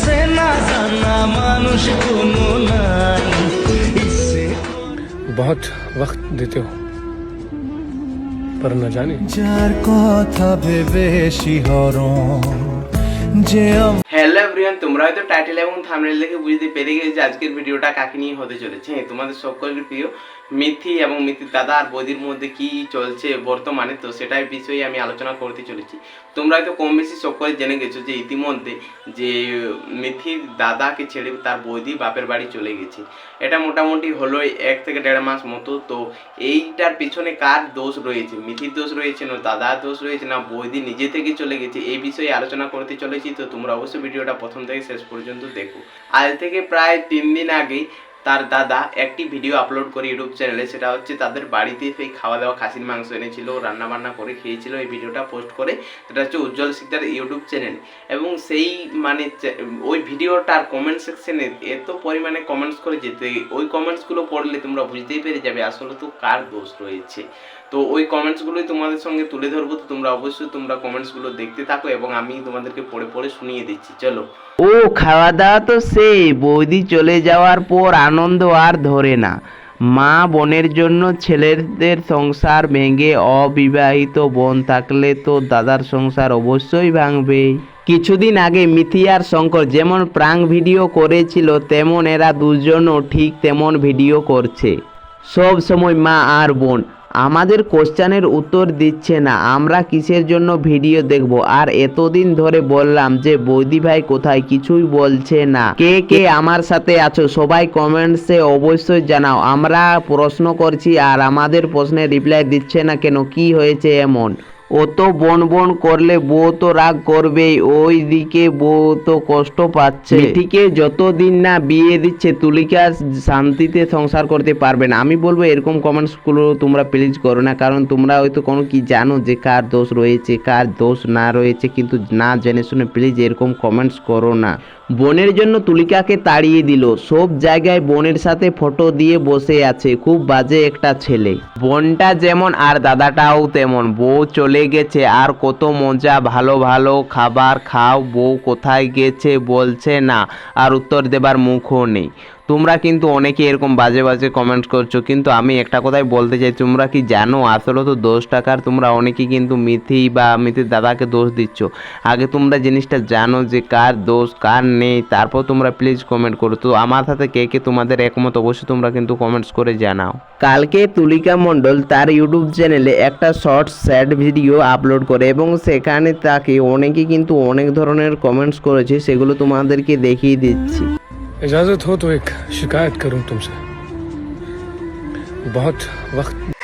সে না জানা মানুষ কোনো নাই ইচ্ছে बहुत वक्त देते हो पर न जाने যার কথা ভেবে শিহরণ হ্যালো এভরিওয়ান তোমরা হয়তো টাইটেল এবং থাম্বনেল দেখে বুঝতে পেরে গেছো যে আজকের ভিডিওটা কাকে নিয়ে হতে চলেছে। হ্যাঁ তোমাদের সকলের প্রিয় মিথি এবং মিথির দাদা আর বৌদির মধ্যে কি চলছে বর্তমানে, তো সেটাই বিষয়ে আমি আলোচনা করতে চলেছি। তোমরা হয়তো কম বেশি সকলে জেনে গেছো যে ইতিমধ্যে যে মিথির দাদাকে ছেড়ে তার বৌদি বাপের বাড়ি চলে গেছে। এটা মোটামুটি হলো এক থেকে দেড় মাস মতো, তো এইটার পিছনে কার দোষ রয়েছে? মিথির দোষ রয়েছে না দাদার দোষ রয়েছে না বৌদি নিজে থেকে চলে গেছে? এই বিষয়ে আলোচনা করতে চলেছি। তো তোমরা অবশ্যই ভিডিওটা প্রথম থেকে শেষ পর্যন্ত দেখো। আজ থেকে প্রায় তিন দিন আগে তার দাদা একটি ভিডিও আপলোড করে ইউটিউব চ্যানেলে সেটা হচ্ছে তাদের বাড়িতে সেই খাওয়া দাওয়া খাসির মাংস এনেছিল রান্না বান্না করে খেয়েছিল, এই ভিডিওটা পোস্ট করে। সেটা হচ্ছে উজ্জ্বল শিকদার ইউটিউব চ্যানেল এবং সেই মানে ওই ভিডিওটার কমেন্ট সেকশনে এত পরিমাণে কমেন্টস করে যেতে ওই কমেন্টসগুলো পড়লে তোমরা বুঝতেই পেরে যাবে আসলে তো কার দোষ রয়েছে। তো ওই কমেন্টসগুলোই তোমাদের সঙ্গে তুলে ধরবো। তো তোমরা অবশ্যই তোমরা কমেন্টসগুলো দেখতে থাকো এবং আমি তোমাদেরকে পড়ে পড়ে শুনিয়ে দিচ্ছি। চলো। ও খাওয়া দাওয়া তো সেই। বৌদি চলে যাওয়ার পর আনন্দ আর ধরে না। মা বোনের জন্য ছেলেদের সংসার ভেঙে অবিবাহিত বোন থাকলে তো দাদার সংসার অবশ্যই ভাঙবে। কিছুদিন আগে মিথি আর শঙ্কর যেমন প্রাং ভিডিও করেছিল, তেমন এরা দুজনও ঠিক তেমন ভিডিও করছে। সব সময় মা আর বোন। আমাদের কোশ্চানের উত্তর দিচ্ছে না, আমরা কিসের জন্য ভিডিও দেখব? আর এতদিন ধরে বললাম যে, বৌদি ভাই কোথায় কিছুই বলছে না। কে কে আমার সাথে আছো? সবাই কমেন্টসে অবশ্যই জানাও। আমরা প্রশ্ন করছি আর আমাদের প্রশ্নের রিপ্লাই দিচ্ছে না কেন? কি হয়েছে এমন? ও তো বন বন করলে বউ তো রাগ করবেই, ওই দিকে বউ তো কষ্ট পাচ্ছে। মিঠিকে যতদিন না বিয়ে দিচ্ছে, তুলিকা শান্তিতে সংসার করতে পারবে না। আমি বলব এরকম কমেন্টসগুলো তোমরা প্লিজ করো না, কারণ তোমরা হয়তো কোনো কি জানো যে কার দোষ রয়েছে, কার দোষ না রয়েছে, কিন্তু না জেনে শুনে প্লিজ এরকম কমেন্টস করো না। বোনের জন্য তুলিকাকে তাড়িয়ে দিল। সব জায়গায় বোনের সাথে ফটো দিয়ে বসে আছে, খুব বাজে একটা ছেলে। বোনটা যেমন আর দাদাটাও তেমন, বউ চলে গেছে। আর কত মজা, ভালো ভালো খাবার খাও, বউ কোথায় গেছে বলছে না। আর উত্তর দেবার মুখও নেই। তোমরা কিন্তু অনেকে এরকম বাজে বাজে কমেন্ট করছ, কিন্তু আমি একটা কথাই বলতে চাই, তোমরা কি জানো আসলে তো দোষ টাকার তোমরা অনেকে কিন্তু মিথি বা মিথির দাদাকে দোষ দিচ্ছ। আগে তোমরা জিনিসটা জানো যে কার দোষ, কার নেই, তারপর তোমরা প্লিজ কমেন্ট করো। তো আমার সাথে কে কে তোমাদের একমত, অবশ্যই তোমরা কিন্তু কমেন্টস করে জানাও। কালকে তুলিকা মণ্ডল তার ইউটিউব চ্যানেলে একটা শর্ট স্যাড ভিডিও আপলোড করে এবং সেখানে তাকে অনেকে কিন্তু অনেক ধরনের কমেন্টস করেছে, সেগুলো তোমাদেরকে দেখিয়ে দিচ্ছি। इजाज़त हो तो एक शिकायत करूँ तुमसे। बहुत वक्त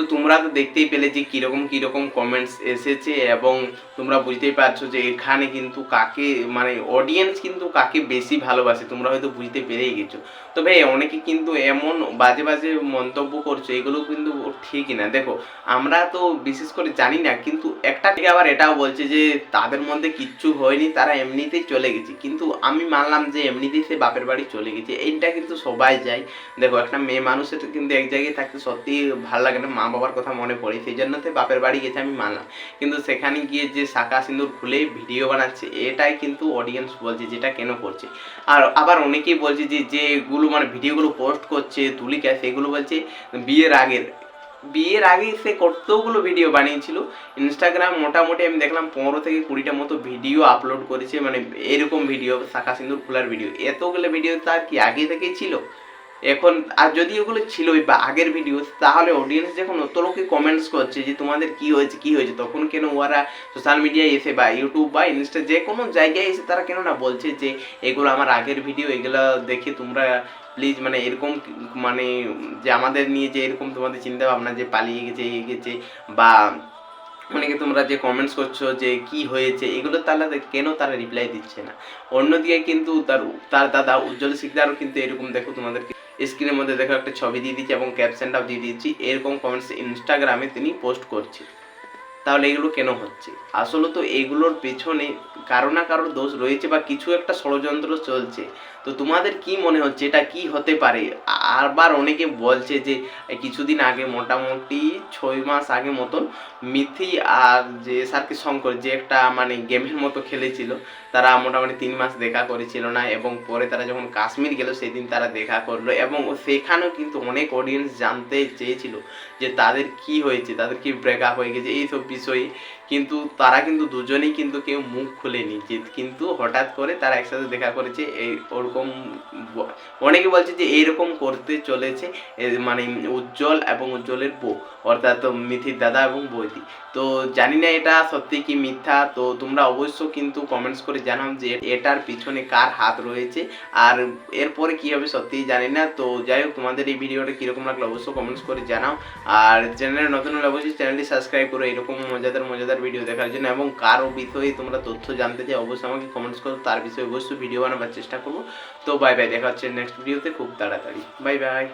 তো তোমরা তো দেখতেই পেলে যে কীরকম কীরকম কমেন্টস এসেছে এবং তোমরা বুঝতেই পারছ যে এখানে কিন্তু কাকে মানে অডিয়েন্স কিন্তু কাকে বেশি ভালোবাসে, তোমরা হয়তো বুঝতে পেরেই গেছো। তবে অনেকে কিন্তু এমন বাজে বাজে মন্তব্য করছ, এগুলো কিন্তু ঠিকই না। দেখো, আমরা তো বিশেষ করে জানি না, কিন্তু একটা থেকে আবার এটাও বলছে যে তাদের মধ্যে কিচ্ছু হয়নি, তারা এমনিতেই চলে গেছে। কিন্তু আমি মানলাম যে এমনিতেই সে বাপের বাড়ি চলে গেছে। এইটা কিন্তু সবাই যায়। দেখো, একটা মেয়ে মানুষের কিন্তু এক জায়গায় থাকতে সত্যি ভালো লাগে না। মা বাবার কথা মনে পড়ে, সেই জন্য তো বাপের বাড়ি গেছে আমি মানলাম। কিন্তু সেখানে গিয়ে যে শাখা সিঁদুর খুলে ভিডিও বানাচ্ছে, এটাই কিন্তু অডিয়েন্স বলছে যেটা কেন করছে। আর আবার অনেকেই বলছে যে যেগুলো মানে ভিডিওগুলো পোস্ট করছে, তুলিকা, সেগুলো বলছে বিয়ের আগের। বিয়ের আগে সে কতগুলো ভিডিও বানিয়েছিল? ইনস্টাগ্রাম মোটামুটি আমি দেখলাম পনেরো থেকে কুড়িটা মতো ভিডিও আপলোড করেছে মানে এরকম ভিডিও শাখা সিঁদুর খোলার ভিডিও এতগুলো ভিডিও তার কি আগে থেকেই ছিল? এখন, আর যদি ওগুলো ছিলই বা আগের ভিডিও তাহলে অডিয়েন্স যখন অত লোকে কমেন্টস করছে যে তোমাদের কি হয়েছে কি হয়েছে, তখন কেন ওরা সোশ্যাল মিডিয়ায় এসে বা ইউটিউব বা ইনস্টা যে কোনো জায়গায় এসে তারা কেন না বলছে যে এগুলো আমার আগের ভিডিও এগুলো দেখে তোমরা প্লিজ মানে এরকম মানে যে আমাদের নিয়ে যে এরকম তোমাদের চিন্তা ভাবনা যে পালিয়ে গেছে, এগিয়ে গেছে বা অনেকে তোমরা যে কমেন্টস করছ যে কি হয়েছে, এগুলো তাহলে কেন তারা রিপ্লাই দিচ্ছে না? অন্যদিকে কিন্তু তার তার দাদা উজ্জ্বল শিকদারও কিন্তু এরকম দেখো তোমাদেরকে স্ক্রিনের মধ্যে দেখো একটা ছবি দিয়ে দিচ্ছি এবং ক্যাপশনটাও দিয়ে দিচ্ছি। এরকম কমেন্টস ইনস্টাগ্রামে তিনি পোস্ট করছে। তাহলে এগুলো কেন হচ্ছে? আসলে তো এগুলোর পেছনে কারও না কারোর দোষ রয়েছে বা কিছু একটা ষড়যন্ত্র চলছে। তো তোমাদের কি মনে হচ্ছে? এটা কি হতে পারে? আবার অনেকে বলছে যে কিছুদিন আগে মোটামুটি ছয় মাস আগে মতন মিথি আর যে সার্কি শঙ্কর, যে একটা মানে গেমের মতো খেলেছিল, তারা মোটামুটি তিন মাস দেখা করেছিল না এবং পরে তারা যখন কাশ্মীর গেল, সেদিন তারা দেখা করল এবং সেখানেও কিন্তু অনেক অডিয়েন্স জানতে চেয়েছিল যে তাদের কি হয়েছে, তাদের কি ব্রেকআপ হয়ে গেছে, এইসব বিষয়ে কিন্তু তারা কিন্তু দুজনেই কিন্তু কেউ মুখ খুলেনি। যে কিন্তু হঠাৎ করে তারা একসাথে দেখা করেছে, এই ওরকম অনেকে বলছে যে এইরকম করতে চলেছে মানে উজ্জ্বল এবং উজ্জ্বলের বউ, অর্থাৎ মিথির দাদা এবং বৌদি। তো জানি না এটা সত্যি কি মিথ্যা, তো তোমরা অবশ্য কিন্তু কমেন্টস করে জানাও যে এটার পিছনে কার হাত রয়েছে, আর এরপরে কি হবে সত্যিই জানি না। তো যাই হোক, তোমাদের এই ভিডিওটা কীরকম লাগল অবশ্যই কমেন্টস করে জানাও, আর চ্যানেলে নতুন হলে অবশ্যই চ্যানেলটি সাবস্ক্রাইব করো, এরকম মজাদার মজাদার মজাদার ভিডিও দেখার জন্য এবং কারও বিষয়ে তোমরা তথ্য জানতে চাই, অবশ্যই আমাকে কমেন্টস করো। তার বিষয়ে অবশ্যই ভিডিও বানাবার চেষ্টা করব। তো বাই বাই দেখা হচ্ছে নেক্সট ভিডিওতে খুব তাড়াতাড়ি। Bye bye